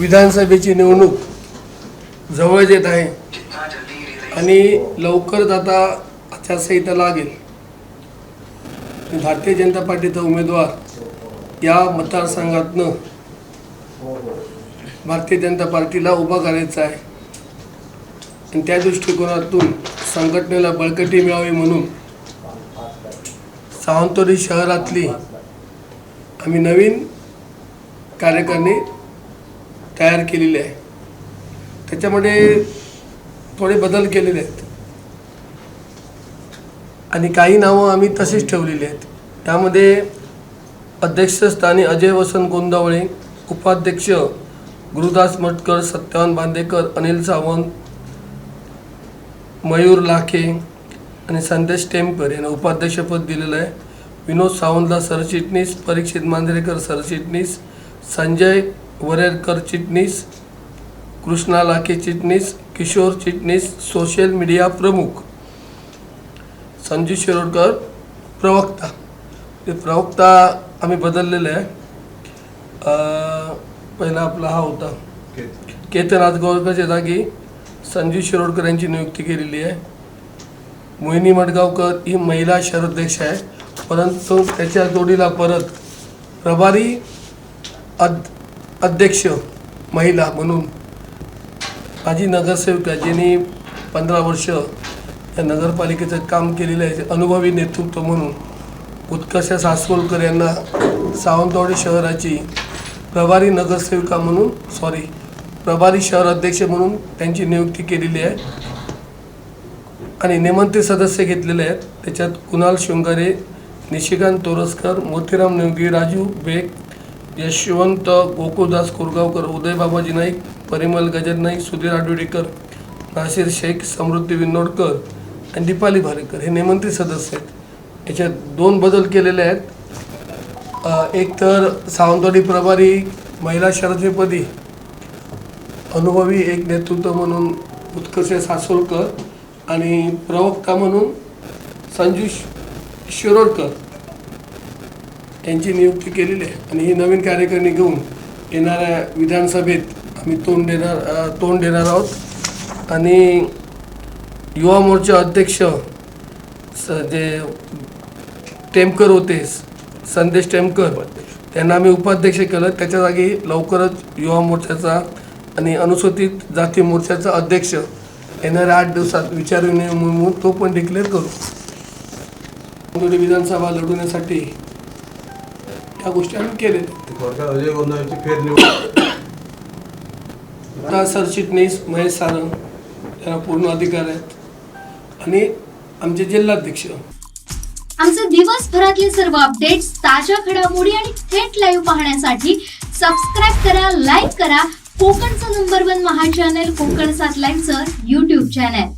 विधानसभेची निवडणूक जवळ येत आहे. आणि लवकरच आता आचारसंहिता लागेल. भारतीय जनता पार्टीचा उमेदवार या मतदारसंघातनं भारतीय जनता पार्टीला उभा करायचा आहे. आणि त्या दृष्टिकोनातून संघटनेला बळकटी मिळावी म्हणून सावंतवाडी शहरातली आम्ही नवीन कार्यकारिणी तयार केलेली आहे. त्याच्यामध्ये थोडे बदल केलेले आहेत. आणि काही नावं आम्ही तशीच ठेवलेली आहेत. त्यामध्ये अध्यक्षस्थानी अजय वसंत गोंदावळे उपाध्यक्ष गुरुदास मटकर सत्यवान बांदेकर अनिल सावंत मयूर लाखे आणि संदेश टेमकर यांना उपाध्यक्षपद दिलेलं आहे. विनोद सावंतला सरचिटणीस परीक्षित मांजरेकर सरचिटणीस संजय वरेरकर चिटणीस कृष्णा लाखे चिटणीस किशोर चिटणीस सोशल मीडिया प्रमुख संजू शिरोडकर प्रवक्ता. ते प्रवक्ता आम्ही बदललेले आहे. पहिला आपला हा होता. केतन आजगावकरच्या जागी संजू शिरोडकर यांची नियुक्ती केलेली आहे. मोहिनी मडगावकर ही महिला शहराध्यक्ष आहे. परंतु त्याच्या जोडीला परत प्रभारी अद अध्यक्ष महिला म्हणून माझी नगरसेविका ज्यांनी पंधरा वर्ष या नगरपालिकेचं काम केलेलं आहे. अनुभवी नेतृत्व म्हणून उत्कर्ष सासवलकर यांना सावंतवाडी शहराची प्रभारी नगरसेविका म्हणून सॉरी प्रभारी शहर अध्यक्ष म्हणून त्यांची नियुक्ती केलेली आहे आणि निमंत्रित सदस्य घेतलेले आहेत. त्याच्यात कुणाल शृंगारे निशिकांत तोरसकर मोतीराम नेवगी राजू बेग यशवंत गोकुळदास कोरगावकर उदय बाबाजी नाईक परिमल गजर नाईक सुधीर आडवडीकर नासिर शेख समृद्धी विनोडकर आणि दीपाली भारेकर हे निमंत्रित सदस्य आहेत. याच्यात दोन बदल केलेले आहेत. एक तर सावंतवाडी प्रभारी महिला शरदेपदी अनुभवी एक नेतृत्व म्हणून उत्कर्ष सासोलकर आणि प्रवक्ता म्हणून संजू श- शिरोडकर. यांची नियुक्ती केलेली आहे. आणि ही नवीन कार्यकारिणी घेऊन येणाऱ्या विधानसभेत आम्ही तोंड देणार तोंड देणार आहोत. आणि युवा मोर्चा अध्यक्ष स जे टेमकर होते संदेश टेमकर त्यांना आम्ही उपाध्यक्ष केलं. त्याच्या जागी लवकरच युवा मोर्चाचा आणि अनुसूचित जाती मोर्चाचा अध्यक्ष येणाऱ्या आठ दिवसात विचारविनिमय म्हणून तो पण डिक्लेअर करू. विधानसभा लढवण्यासाठी त्या गोष्टी आम्ही केलेल्या थोडक्यात अजय गोंधळाची फेरनिवड आता सरचिटणीस महेश सारंग यांना पूर्ण अधिकार आहेत. आणि आमचे जिल्हाध्यक्ष. आमचे दिवसभरातले सर्व अपडेट्स ताज्या घडामोडी आणि थेट लाईव्ह पाहण्यासाठी सबस्क्राईब करा लाईक करा. कोकणचं नंबर वन महा चॅनल कोकण सात लाईव्हचं युट्यूब चॅनल